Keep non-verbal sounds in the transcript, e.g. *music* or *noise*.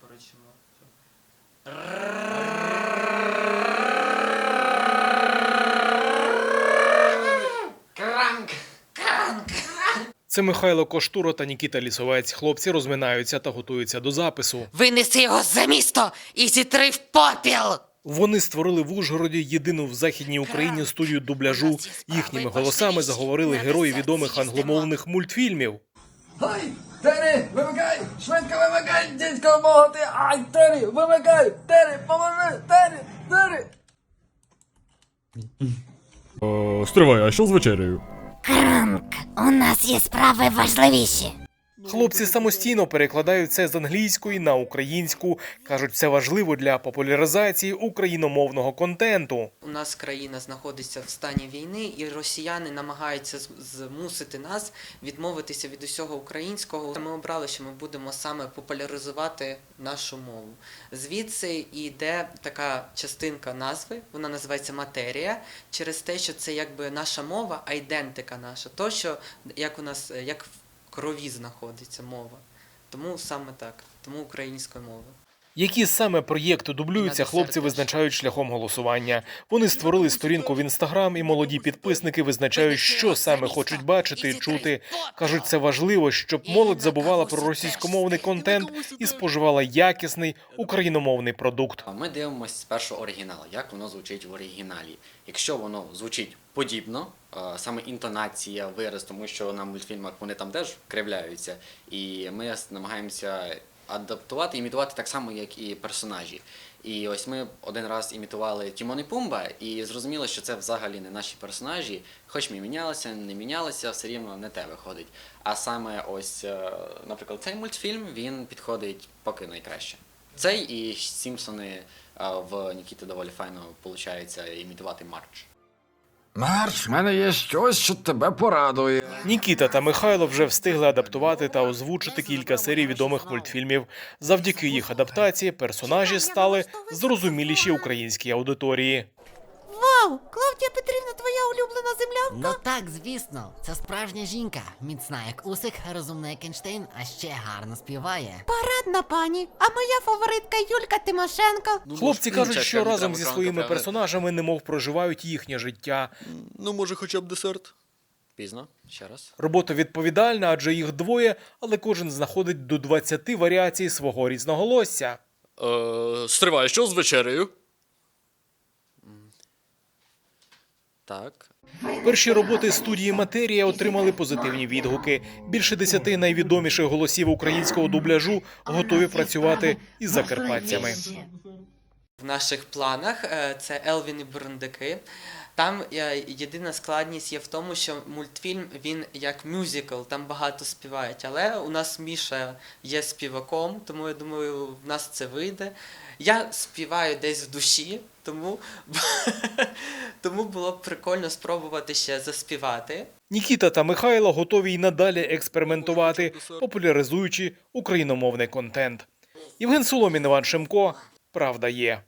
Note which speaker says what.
Speaker 1: поручимо.
Speaker 2: Кранк!
Speaker 3: Це Михайло Коштуро та Нікіта Лісовець. Хлопці розминаються та готуються до запису.
Speaker 2: Винеси його за місто і зітри в попіл!
Speaker 3: Вони створили в Ужгороді єдину в західній Україні студію дубляжу. Їхніми голосами заговорили герої відомих англомовних мультфільмів.
Speaker 4: Ай, Тері, вимикай! Швидко вимикай, дідько мого ти! Ай, Террі, вимикай! Террі, поможи! Террі, Террі!
Speaker 5: О, стривай, а що з вечерею?
Speaker 6: Кранк, у нас є справи важливіші.
Speaker 3: Хлопці самостійно перекладають це з англійської на українську. кажуть, це важливо для популяризації україномовного контенту.
Speaker 1: У нас країна знаходиться в стані війни, і росіяни намагаються змусити нас відмовитися від усього українського. Ми обрали, що ми будемо саме популяризувати нашу мову. Звідси йде така частинка назви, вона називається матерія, через те, що це якби наша мова, айдентика наша, то що як у нас як в крові знаходиться мова. Тому саме так, тому українською мова.
Speaker 3: Які саме проєкти дублюються, хлопці визначають шляхом голосування. Вони створили сторінку в інстаграм, і молоді підписники визначають, що саме хочуть бачити і чути. кажуть, це важливо, щоб молодь забувала про російськомовний контент і споживала якісний україномовний продукт.
Speaker 7: Ми дивимося спершу оригінал, як воно звучить в оригіналі. Якщо воно звучить подібно, саме інтонація, вираз, тому що на мультфільмах вони там теж кривляються, і ми намагаємося адаптувати, імітувати так само, як і персонажі. І ось ми один раз імітували Тімон і Пумба, і зрозуміло, що це взагалі не наші персонажі. Хоч ми мінялися, не мінялися, все рівно не те виходить. А саме ось, е, наприклад, цей мультфільм він підходить поки найкраще. Цей і Сімпсони е, в Нікіти доволі файно виходить імітувати Марч.
Speaker 4: Марш, в мене є щось, що тебе порадує.
Speaker 3: Нікіта та Михайло вже встигли адаптувати та озвучити кілька серій відомих мультфільмів. Завдяки їх адаптації персонажі стали зрозуміліші українській аудиторії.
Speaker 6: Вау! Клавдія Петрівна, твоя улюблена землянка?
Speaker 8: Ну так, звісно, це справжня жінка, міцна як усик, розумна як Ейнштейн, а ще гарно співає.
Speaker 6: Парадна пані. А моя фаворитка Юлька Тимошенко.
Speaker 3: Хлопці кажуть, що разом зі своїми персонажами немов проживають їхнє життя.
Speaker 7: Ну, може, хоча б десерт. Пізно, ще раз.
Speaker 3: Робота відповідальна, адже їх двоє, але кожен знаходить до 20 варіацій свого різноголосся.
Speaker 5: Е, стривай, що з вечерею?
Speaker 7: Так.
Speaker 3: Перші роботи студії Матерія отримали позитивні відгуки. Більше десяти найвідоміших голосів українського дубляжу готові працювати із закарпатцями.
Speaker 1: В наших планах е, це Елвін і Бурундуки. Там е, єдина складність є в тому, що мультфільм він як мюзикл, там багато співають. Але у нас Міша є співаком, тому я думаю, в нас це вийде. Я співаю десь в душі, тому, *laughs* тому було б прикольно спробувати ще заспівати.
Speaker 3: Нікіта та Михайло готові й надалі експериментувати, популяризуючи україномовний контент. Євген Соломін, Іван Шемко. Правда є.